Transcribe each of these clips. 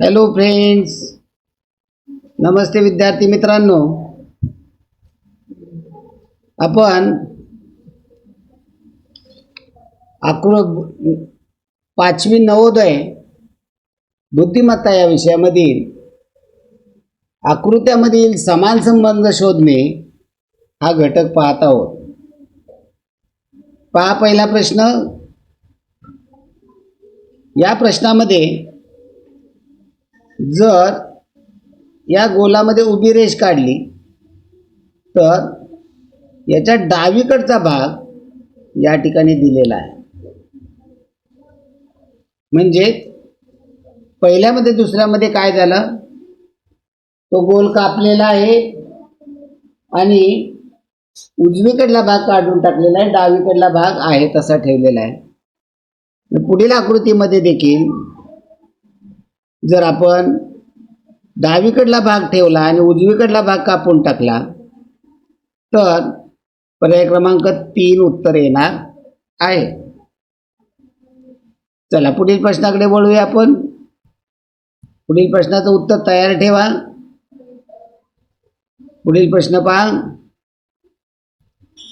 Hello friends नमस्ते विद्यार्थी मित्रांनो आपण आकृ पाचवी नवोदय बुद्धिमत्ता या विषयामधील आकृत्यामधील समान संबंध शोधणे हा घटक पाहत आहोत पहा पहिला प्रश्न या प्रश्नामध्ये जर या गोलामध्ये उभी रेष काढली तर याच्या डावीकडचा भाग या ठिकाणी दिलेला आहे. म्हणजे पहिल्यामध्ये दुसऱ्यामध्ये काय झालं? तो गोल कापलेला आहे आणि उजवीकडला भाग काढून टाकलेला आहे डावीकडला भाग आहे तसा ठेवलेला आहे. पुढील आकृतीमध्ये देखील जर आपण डावीकडला भाग ठेवला आणि उजवीकडला भाग कापून टाकला तर पर्याय क्रमांक तीन उत्तर येणार आहे. चला पुढील प्रश्नाकडे वळूया आपण. पुढील प्रश्नाचं उत्तर तयार ठेवा. पुढील प्रश्न पहा.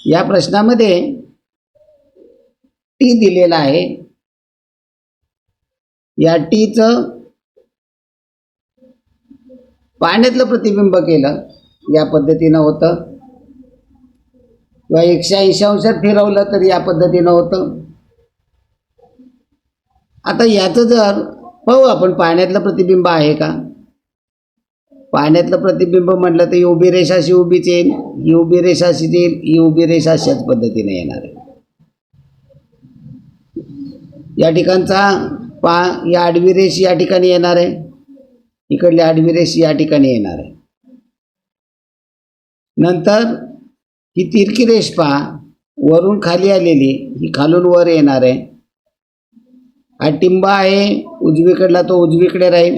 या प्रश्नामध्ये टी दिलेला आहे. या टीचं पाण्यातलं प्रतिबिंब केलं या पद्धतीनं होतं. किंवा एकशे ऐंशी अंशात फिरवलं तर या पद्धतीनं होतं. आता याचं जर पाहू आपण पाण्यातलं प्रतिबिंब आहे का? पाण्यातलं प्रतिबिंब म्हटलं तर ही उभी रेषा अशी उभीच येईल. ही उभी रेषा अशीच येईल ही उभी रेषा अशाच पद्धतीने येणार आहे. या ठिकाणचा पा या आडवी रेष या ठिकाणी येणार आहे. इकडली आडवी रेष या ठिकाणी येणार आहे. नंतर ही तिरकी रेष पहा वरून खाली आलेली ही खालून वर येणार आहे. हा टिंबा आहे उजवीकडला तो उजवीकडे राहील.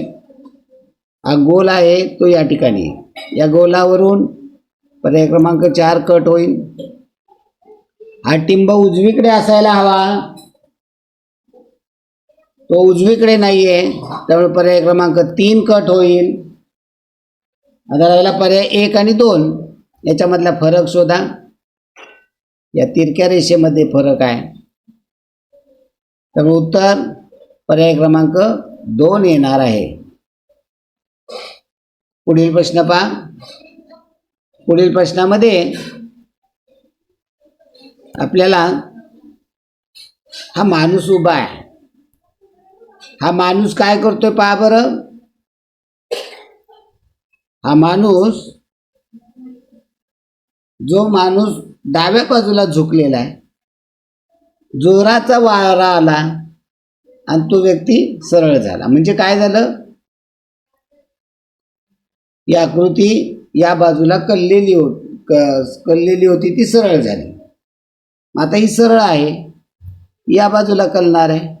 हा गोल आहे तो या ठिकाणी या गोलावरून पर्याय क्रमांक चार कट होईल. हा टिंब उजवीकडे असायला हवा. तो उजवीकडे नाही आहे त्यामुळे पर्याय क्रमांक तीन कट होईल. आता राहिला पर्याय एक आणि दोन. याच्यामधला फरक शोधा. या तिरक्या रेषेमध्ये फरक आहे. तर उत्तर पर्याय क्रमांक दोन येणार आहे. पुढील प्रश्न पहा. पुढील प्रश्नामध्ये आपल्याला हा माणूस उभा आहे. हा माणूस काय करतोय पहा बरं. हा माणूस जो माणूस डाव्या बाजूला झुकलेला आहे जोराचा वारा आला आणि तो व्यक्ती सरळ झाला. म्हणजे काय झालं? ही आकृती या बाजूला कललेली होत कललेली होती ती सरळ झाली. आता ही सरळ आहे या बाजूला कलणार आहे.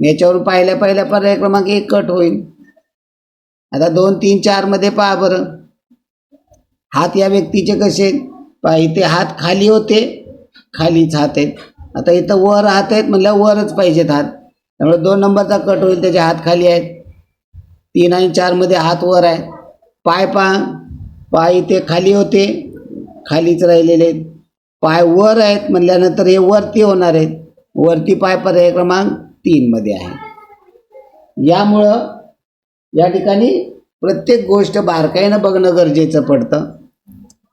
याच्यावर पाहिल्या पाहिल्या पर्याय क्रमांक एक कट होईल. आता दोन तीन चारमध्ये पहा बरं. हात या व्यक्तीचे कसे आहेत? पहा इथे हात खाली होते खालीच हात आहेत. आता इथं वर हात आहेत म्हणल्या वरच पाहिजेत हात. त्यामुळे दोन नंबरचा कट होईल त्याचे हात खाली आहेत. तीन आणि चारमध्ये हात वर आहे पाय पहा पाय इथे खाली होते खालीच राहिलेले आहेत. पाय वर आहेत म्हणल्यानंतर हे वरती होणार आहेत. वरती पाय पर्याय क्रमांक तीनमध्ये आहे. यामुळं या ठिकाणी प्रत्येक गोष्ट बारकाईनं बघणं गरजेचं पडतं.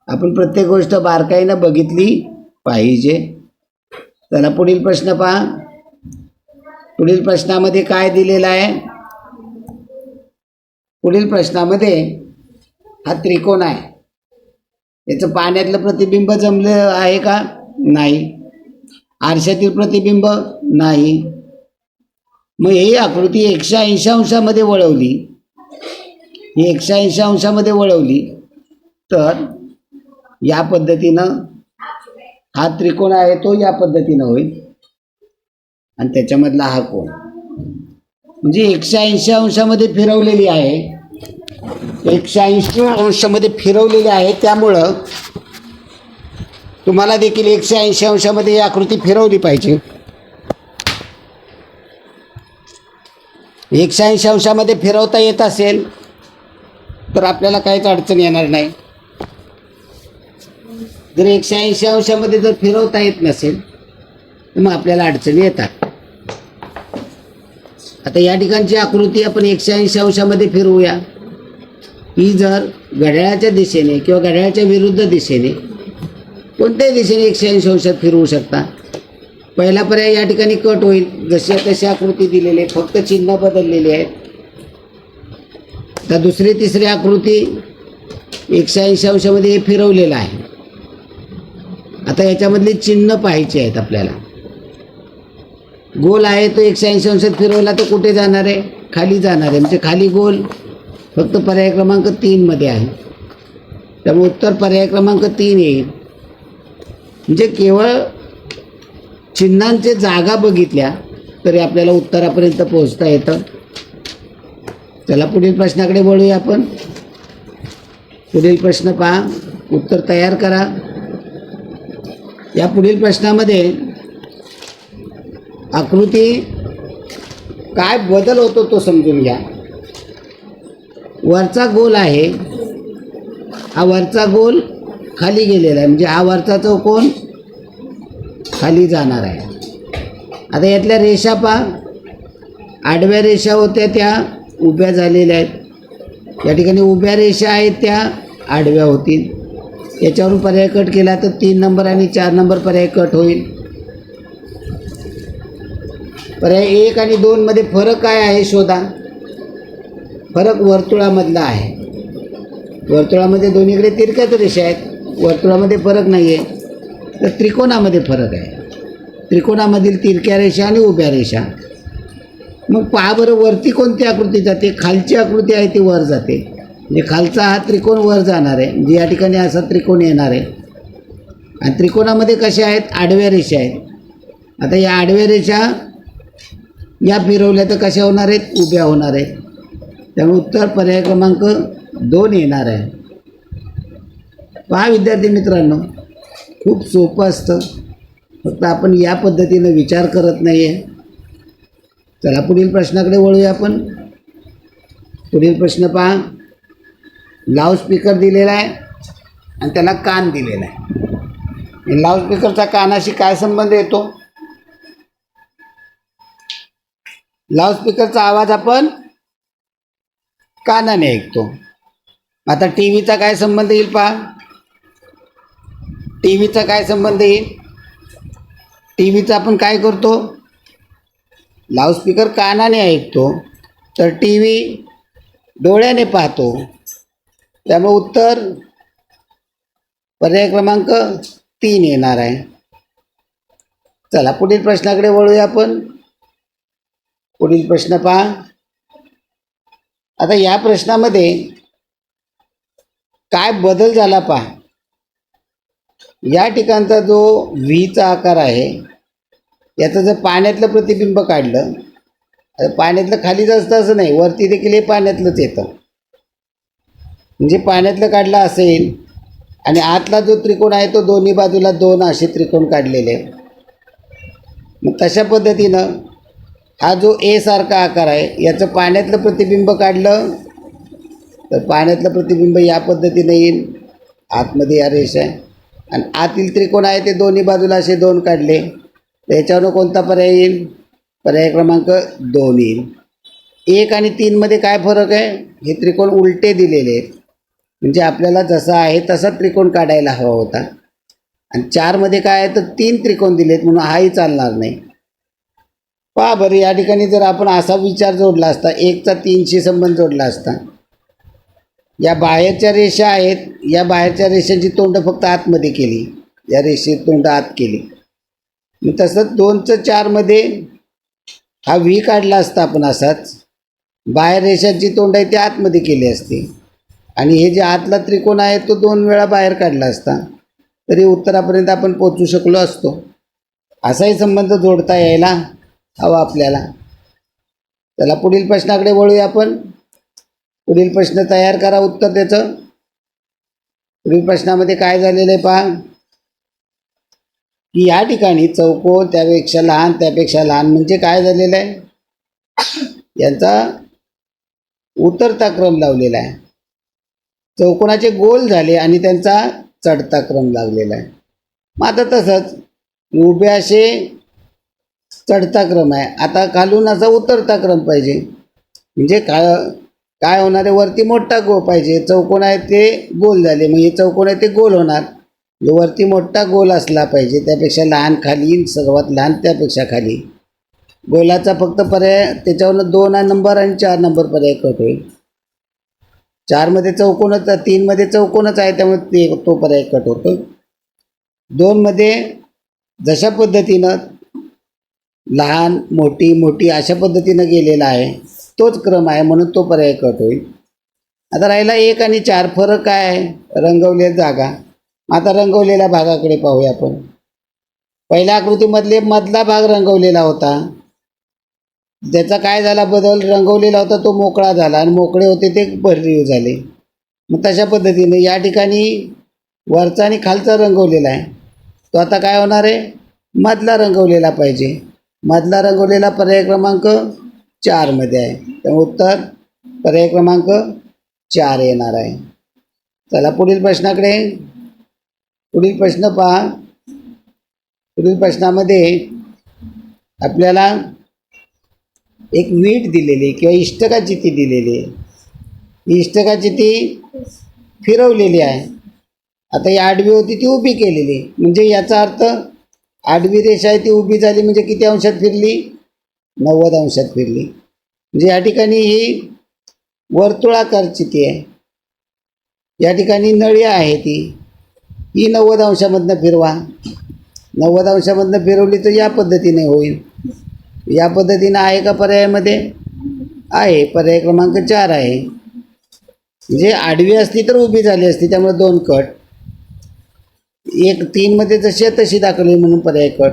आपण प्रत्येक गोष्ट बारकाईनं बघितली पाहिजे. चला पुढील प्रश्न पहा. पुढील प्रश्नामध्ये काय दिलेलं आहे? पुढील प्रश्नामध्ये हा त्रिकोण आहे. याचं पाण्यातलं प्रतिबिंब जमलं आहे का? नाही. आरशातील प्रतिबिंब नाही. मग ही आकृती एकशे ऐंशी अंशामध्ये वळवली. ही एकशे ऐंशी अंशामध्ये वळवली. तर या पद्धतीनं हा त्रिकोण आहे तो या पद्धतीनं होईल. आणि त्याच्यामधला हा कोण म्हणजे एकशे ऐंशी अंशामध्ये फिरवलेली आहे. एकशे ऐंशी अंशामध्ये फिरवलेली आहे त्यामुळं तुम्हाला देखील एकशे ऐंशी अंशामध्ये ही आकृती फिरवली पाहिजे. एकशे ऐंशी अंशामध्ये फिरवता येत असेल तर आपल्याला काहीच अडचण येणार नाही. जर एकशे ऐंशी अंशामध्ये जर फिरवता येत नसेल तर मग आपल्याला अडचणी येतात. आता या ठिकाणची आकृती आपण एकशे ऐंशी अंशामध्ये फिरवूया. ही जर घड्याळाच्या दिशेने किंवा घड्याळाच्या विरुद्ध दिशेने कोणत्याही दिशेने एकशे ऐंशी अंशात फिरवू शकता. पहिला पर्याय या ठिकाणी कट होईल. जशा तशा आकृती दिलेली आहे फक्त चिन्ह बदललेली आहेत. तर दुसरी तिसरी आकृती एकशे ऐंशी अंशामध्ये हे फिरवलेलं आहे. आता याच्यामधली चिन्ह पाहायची आहेत आपल्याला. गोल आहे तो एकशे ऐंशी अंशात फिरवला तर कुठे जाणार आहे? खाली जाणार आहे. म्हणजे खाली गोल फक्त पर्याय क्रमांक तीनमध्ये आहे. त्यामुळे उत्तर पर्याय क्रमांक तीन येईल. म्हणजे केवळ चिन्हांचे जागा बघितल्या तरी आपल्याला उत्तरापर्यंत पोहोचता येतं. चला पुढील प्रश्नाकडे वळूया आपण. पुढील प्रश्न पहा. उत्तर तयार करा. या पुढील प्रश्नामध्ये आकृती काय बदल होतो तो समजून घ्या. वरचा गोल आहे. हा वरचा गोल खाली गेलेला आहे. म्हणजे हा वरचा चौकोन खाली जाणार आहे. आता यातल्या रेषा पहा. आडव्या रेषा होत्या त्या उभ्या झालेल्या आहेत. या ठिकाणी उभ्या रेषा आहेत त्या आडव्या होतील. याच्यावरून पर्याय कट केला तर तीन नंबर आणि चार नंबर पर्याय कट होईल. पर्याय एक आणि दोनमध्ये फरक काय आहे शोधा. फरक वर्तुळामधला आहे. वर्तुळामध्ये दोन्हीकडे तिरक्याच रेषा आहेत. वर्तुळामध्ये फरक नाही आहे तर त्रिकोणामध्ये फरक आहे. त्रिकोणामधील तिरक्या रेषा आणि उभ्या रेषा. मग पहा बरं वरती कोणती आकृती जाते? खालची आकृती आहे ती वर जाते. म्हणजे खालचा हा त्रिकोण वर जाणार आहे. म्हणजे या ठिकाणी असा त्रिकोण येणार आहे. आणि त्रिकोणामध्ये कशा आहेत? आडव्या रेषा आहेत. आता या आडव्या रेषा या फिरवल्या तर कशा होणार आहेत? उभ्या होणार आहेत. त्यामुळे उत्तर पर्याय क्रमांक दोन येणार आहे. पहा विद्यार्थी मित्रांनो खूप सोपं असतं. फक्त आपण या पद्धतीनं विचार करत नाही आहे चला पुढील प्रश्नाकडे वळूया आपण. पुढील प्रश्न पहा. लाऊडस्पीकर दिलेला आहे आणि त्याला कान दिलेला आहे. लाऊडस्पीकरचा कानाशी काय संबंध येतो? लाऊडस्पीकरचा आवाज आपण कानाने ऐकतो. आता टी व्हीचा काय संबंध येईल पहा. टी व्हीचा काय संबंध येईल टी व्हीचा आपण काय करतो? लाऊडस्पीकर कानाने ऐकतो तर टी व्ही डोळ्याने पाहतो. त्यामुळे उत्तर पर्याय क्रमांक तीन येणार आहे. चला पुढील प्रश्नाकडे वळूया आपण. पुढील प्रश्न पहा. आता या प्रश्नामध्ये काय बदल झाला पहा. या ठिकाणचा जो व्हीचा आकार आहे याचं जर पाण्यातलं प्रतिबिंब काढलं तर पाण्यातलं खाली जास्त असं नाही वरती देखील हे पाण्यातलंच येतं. म्हणजे पाण्यातलं काढलं असेल आणि आतला जो त्रिकोण आहे तो दोन्ही बाजूला दोन असे त्रिकोण काढलेले मग तशा पद्धतीनं हा जो ए सारखा आकार आहे याचं पाण्यातलं प्रतिबिंब काढलं तर पाण्यातलं प्रतिबिंब या पद्धतीनं येईल. आतमध्ये या रेषा आहे. आणि आतील त्रिकोण आहे ते दोन्ही बाजूला असे दोन काढले. तर कोणता पर्याय येईल? पर्याय क्रमांक दोन येईल. एक आणि तीनमध्ये काय फरक आहे? हे त्रिकोण उलटे दिलेले आहेत. म्हणजे आपल्याला जसा आहे तसा त्रिकोण काढायला हवा होता. आणि चारमध्ये काय आहे? तर तीन त्रिकोण दिलेत म्हणून हाही चालणार नाही. पहा बरं या ठिकाणी जर आपण असा विचार जोडला असता एकचा तीनशी संबंध जोडला असता या बाहेरच्या रेषा आहेत या बाहेरच्या रेषांची तोंड फक्त आतमध्ये केली. या रेषेत तोंड आत केली. मग तसंच दोनचं चारमध्ये हा व्ही काढला असता आपण असाच. बाहेर रेषांची तोंड आहे ती आतमध्ये केली असते. आणि हे जे आतला त्रिकोण आहे तो दोन वेळा बाहेर काढला असता. तरी उत्तरापर्यंत आपण पोचू शकलो असतो. असाही संबंध जोडता यायला हवा आपल्याला. त्याला पुढील प्रश्नाकडे वळूया आपण. पुढील प्रश्न तयार करा उत्तर त्याचं. पुढील प्रश्नामध्ये काय झालेलं आहे पहा. की या ठिकाणी चौकोन त्यापेक्षा लहान त्यापेक्षा लहान म्हणजे काय झालेलं आहे? यांचा उतरता क्रम लावलेला आहे. चौकोनाचे गोल झाले आणि त्यांचा चढता क्रम लागलेला आहे. मग आता तसंच उभे असे चढता क्रम आहे. आता खालून असा उतरता क्रम पाहिजे. म्हणजे का काय होणार आहे? वरती मोठा गो पाहिजे. चौकोन आहे ते गोल झाले. मग हे चौकोन आहे ते गोल होणार. म्हणजे वरती मोठा गोल असला पाहिजे. त्यापेक्षा लहान खाली सर्वात लहान त्यापेक्षा खाली. गोलाचा फक्त पर्याय त्याच्यावरनं दोन नंबर आणि चार नंबर पर्याय कट होईल. चारमध्ये चौकोनच तीनमध्ये चौकोनच आहे त्यामुळे ते तो पर्याय कट होतो. दोनमध्ये जशा पद्धतीनं लहान मोठी मोठी अशा पद्धतीनं गेलेला आहे. तोच क्रम आहे म्हणून तो पर्याय कट होईल. आता राहिला एक आणि चार. फरक काय आहे? रंगवलेल्या जागा. आता रंगवलेल्या भागाकडे पाहूया आपण. पहिल्या आकृतीमधले मधला भाग रंगवलेला होता. त्याचा काय झाला? बदल रंगवलेला होता तो मोकळा झाला आणि मोकळे होते ते भररीव झाले. मग तशा पद्धतीने या ठिकाणी वरचा आणि खालचा रंगवलेला आहे. तो आता काय होणार आहे? मधला रंगवलेला पाहिजे. मधला रंगवलेला पर्याय क्रमांक चारमध्ये आहे. त्यामुळे उत्तर पर्याय क्रमांक चार येणार आहे. चला पुढील प्रश्नाकडे. पुढील प्रश्न पहा. पुढील प्रश्नामध्ये आपल्याला एक वीट दिलेली किंवा इष्टकाची ती दिलेली आहे. ही इष्टकाचिती फिरवलेली आहे. आता ही आडवी होती ती उभी केलेली. म्हणजे याचा अर्थ आडवी रेषा आहे ती उभी झाली म्हणजे किती अंशात फिरली? नव्वद अंशात फिरली. म्हणजे या ठिकाणी ही वर्तुळाकार चिती आहे. या ठिकाणी नळी आहे ती. ही नव्वद अंशामधनं फिरवा. नव्वद अंशामधनं फिरवली तर या पद्धतीने होईल. या पद्धतीनं आहे का पर्यायामध्ये? आहे. पर्याय क्रमांक चार आहे. म्हणजे आडवी असती तर उभी झाली असती त्यामुळे दोन कट. एक तीनमध्ये जशी आहे तशी दाखवली म्हणून पर्याय कट.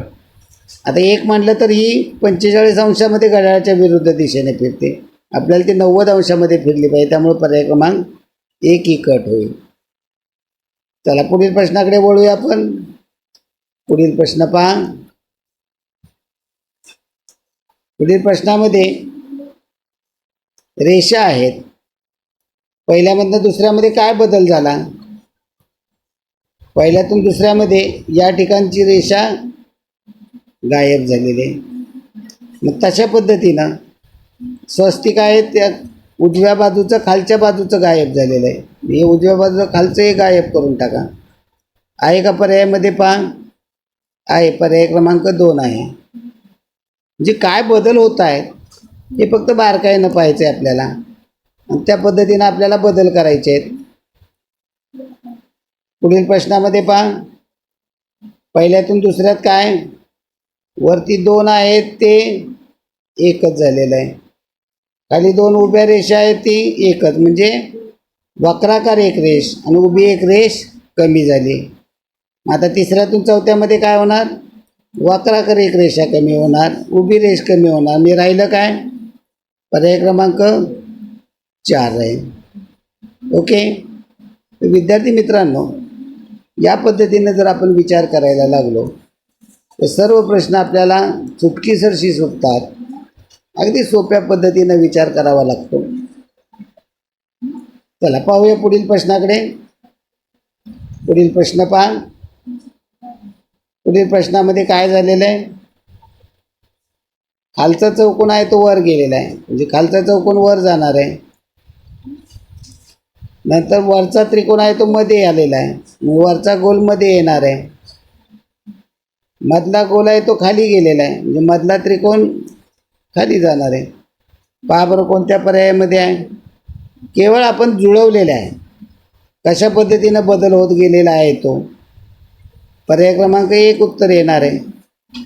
आता एक म्हटलं तर ही पंचेचाळीस अंशामध्ये घड्याळाच्या विरुद्ध दिशेने फिरते. आपल्याला ती नव्वद अंशामध्ये फिरली पाहिजे त्यामुळे पर्याय क्रमांक एक ही कट होईल. चला पुढील प्रश्नाकडे वळूया आपण. पुढील प्रश्न पहा. पुढील प्रश्नामध्ये रेषा आहेत. पहिल्यामधनं दुसऱ्यामध्ये काय बदल झाला? पहिल्यातून दुसऱ्यामध्ये या ठिकाणची रेषा गायब झालेले. मग तशा पद्धतीनं स्वस्तिक आहे त्या उजव्या बाजूचं खालच्या बाजूचं गायब झालेलं आहे. हे उजव्या बाजूचं खालचं हे गायब करून टाका. आहे का पर्यायामध्ये पहा. आहे पर्याय क्रमांक दोन आहे. म्हणजे काय बदल होत आहेत हे फक्त बारकाईनं पाहायचं आहे आपल्याला. आणि त्या पद्धतीनं आपल्याला बदल करायचे आहेत. पुढील प्रश्नामध्ये पहा. पहिल्यातून दुसऱ्यात काय? वरती दोन आहेत ते एकच झालेलं आहे. खाली दोन उभ्या रेषा आहेत ती एकच. म्हणजे वक्राकार एक रेष आणि उभी एक रेष कमी झाली. आता तिसऱ्यातून चौथ्यामध्ये काय होणार? वक्राकार एक रेषा कमी होणार उभी रेष कमी होणार. मी राहिलं काय? पर्याय क्रमांक चार आहे. ओके? विद्यार्थी मित्रांनो या पद्धतीने जर आपण विचार करायला लागलो तर सर्व प्रश्न आपल्याला चुटकीसरशी सुटतात. अगदी सोप्या पद्धतीनं विचार करावा लागतो. चला पाहूया पुढील प्रश्नाकडे. पुढील प्रश्न पहा. पुढील प्रश्नामध्ये काय झालेलं आहे? खालचा चौकोन आहे तो वर गेलेला आहे. म्हणजे खालचा चौकोन वर जाणार आहे. नंतर वरचा त्रिकोण आहे तो मध्ये आलेला आहे. वरचा गोलमध्ये येणार आहे. मधला गोल आहे तो खाली गेलेला आहे. म्हणजे मधला त्रिकोण खाली जाणार आहे. पहा बरं कोणत्या पर्यायामध्ये आहे? केवळ आपण जुळवलेलं आहे. कशा पद्धतीनं बदल होत गेलेला आहे तो? पर्याय क्रमांक एक उत्तर येणार आहे.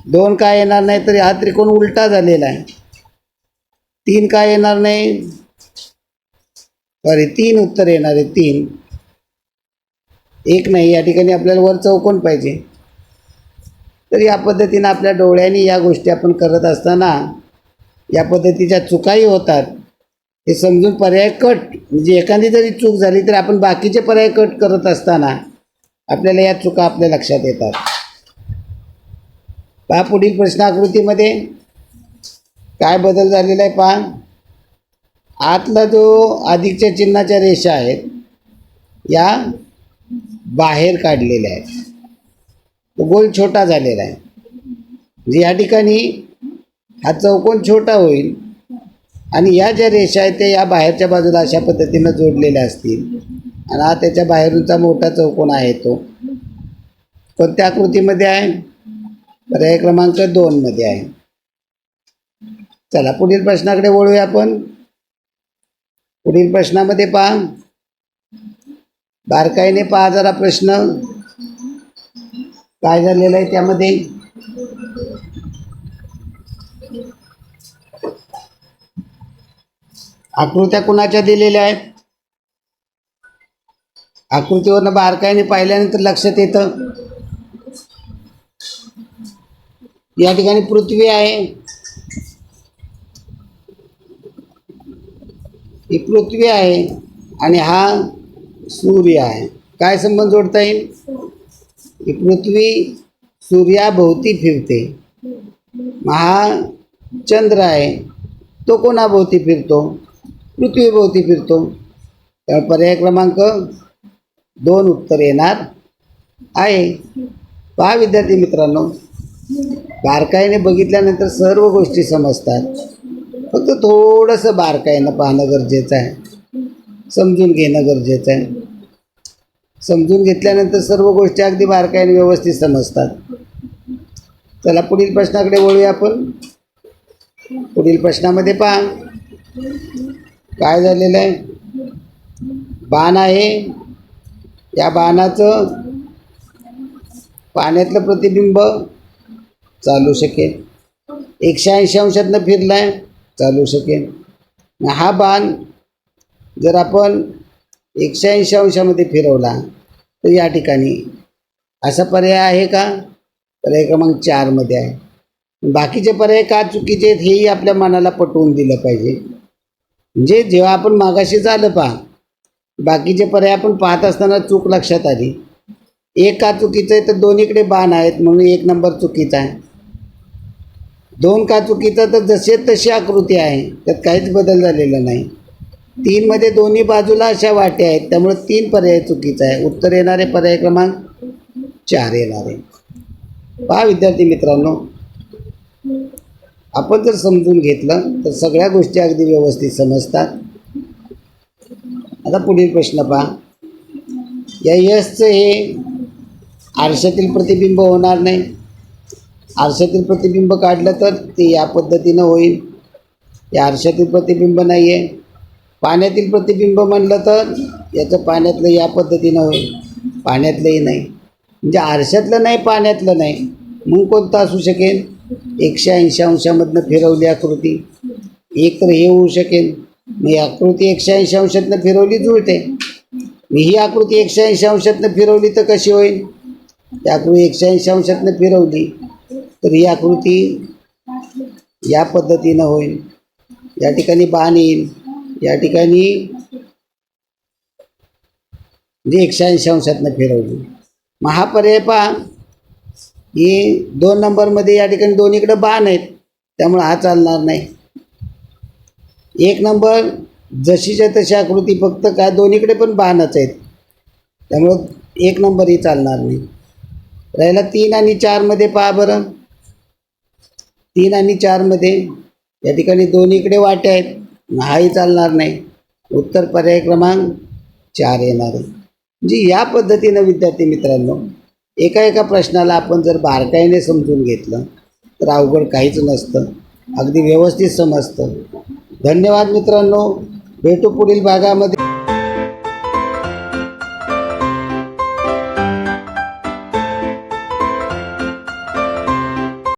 दोन काय येणार नाही तर हा त्रिकोण उलटा झालेला आहे. तीन काय येणार नाही? सॉरी तीन उत्तर येणार आहे तीन. एक नाही या ठिकाणी आपल्याला वर चौकोन पाहिजे. तर या पद्धतीनं आपल्या डोळ्यांनी या गोष्टी आपण करत असताना या पद्धतीच्या चुकाही होतात. हे समजून पर्याय कट. म्हणजे एखादी जरी चूक झाली तर आपण बाकीचे पर्याय कट करत असताना आपल्याला या चुका आपल्या लक्षात येतात. पहा पुढील प्रश्न आकृतीमध्ये काय बदल झालेला आहे पहा. आतला जो अधिकच्या चिन्हाच्या रेषा आहेत या बाहेर काढलेल्या आहेत. गोल छोटा झालेला आहे. म्हणजे या ठिकाणी हा चौकोन छोटा होईल आणि या ज्या रेषा आहेत त्या या बाहेरच्या बाजूला अशा पद्धतीनं जोडलेल्या असतील. आणि हा त्याच्या बाहेरूनचा मोठा चौकोन आहे तो. कोणत्या आकृतीमध्ये आहे? पर्याय क्रमांक दोनमध्ये आहे. चला पुढील प्रश्नाकडे वळूया आपण. पुढील प्रश्नामध्ये पहा. बारकाईने पहा जरा प्रश्न. काय झालेलं आहे त्यामध्ये? आकृत्या कुणाच्या दिलेल्या आहेत? आकृतीवरनं बारकाईने पाहिल्यानंतर लक्षात येतं. या ठिकाणी पृथ्वी आहे. ही पृथ्वी आहे आणि हा सूर्य आहे. काय संबंध जोडता येईल? ही पृथ्वी सूर्याभोवती फिरते. महा चंद्र आहे तो कोणाभोवती फिरतो? पृथ्वीभोवती फिरतो. तर पर्याय क्रमांक दोन उत्तर येणार आहे. पहा विद्यार्थी मित्रांनो बारकाईने बघितल्यानंतर सर्व गोष्टी समजतात. फक्त थोडंसं बारकाईनं पाहणं गरजेचं आहे. समजून घेणं गरजेचं आहे. समजून घेतल्यानंतर सर्व गोष्टी अगदी बारकाईने व्यवस्थित समजतात. चला पुढील प्रश्नाकडे वळूया आपण. पुढील प्रश्नामध्ये पहा. काय झालेलं आहे? बाण आहे. या बाणाचं पाण्यातलं प्रतिबिंब चालू शकेल. एकशे ऐंशी अंशातनं फिरला आहे चालू शकेल. हा बाण जर आपण एकशे ऐंशी अंशामध्ये फिरवला तर या ठिकाणी. असा पर्याय आहे का? पर्याय क्रमांक चारमध्ये आहे. बाकीचे पर्याय का चुकीचे आहेत हेही आपल्या मनाला पटवून दिलं पाहिजे. म्हणजे जेव्हा आपण मागाशी झालं पहा बाकीचे पर्याय आपण पाहत असताना चूक लक्षात आली. एक का चुकीचं आहे तर दोन्हीकडे बाण आहेत म्हणून एक नंबर चुकीचा आहे. दोन का चुकीचं तर जसे तशी आकृती आहे त्यात काहीच बदल झालेला नाही. तीनमध्ये दोन्ही बाजूला अशा वाट्या आहेत त्यामुळे तीन पर्याय चुकीचा आहे. उत्तर येणारे पर्याय क्रमांक चार येणार. आहे पहा विद्यार्थी मित्रांनो आपण जर समजून घेतलं तर सगळ्या गोष्टी अगदी व्यवस्थित समजतात. आता पुढील प्रश्न पहा. या यशचं हे आरशातील प्रतिबिंब होणार नाही. आरशातील प्रतिबिंब काढलं तर ते या पद्धतीनं होईल. या आरशातील प्रतिबिंब नाही आहे पाण्यातील प्रतिबिंब म्हणलं तर याचं पाण्यातलं या पद्धतीनं होईल. पाण्यातलंही नाही. म्हणजे आरशातलं नाही पाण्यातलं नाही. मग कोणतं असू शकेल? एकशे ऐंशी अंशामधनं फिरवली आकृती. एक तर हे होऊ शकेल. मग ही आकृती एकशे ऐंशी अंशातनं फिरवली जुळते मी ही आकृती एकशे ऐंशी अंशातनं फिरवली तर कशी होईल? ही आकृती एकशे ऐंशी अंशातनं फिरवली तर ही आकृती या पद्धतीनं होईल. या ठिकाणी बाण येईल. या ठिकाणी जी एकशे ऐंशी अंशातनं फिरवली. मग हा पर्याय पहा ही दोन नंबरमध्ये या ठिकाणी दोन्हीकडे बाण आहेत त्यामुळे हा चालणार नाही. एक नंबर जशीच्या तशी आकृती फक्त काय दोन्हीकडे पण बाणच आहेत त्यामुळं एक नंबरही चालणार नाही. राहिला तीन आणि चारमध्ये पहा बरं. तीन आणि चारमध्ये या ठिकाणी दोन्हीकडे वाटे आहेत. नाही चालणार नाही. उत्तर पर्याय क्रमांक चार येणार आहे. म्हणजे या पद्धतीनं विद्यार्थी मित्रांनो एका एका प्रश्नाला आपण जर बारकाईने समजून घेतलं तर अवघड काहीच नसतं. अगदी व्यवस्थित समजतं. धन्यवाद मित्रांनो. भेटू पुढील भागामध्ये.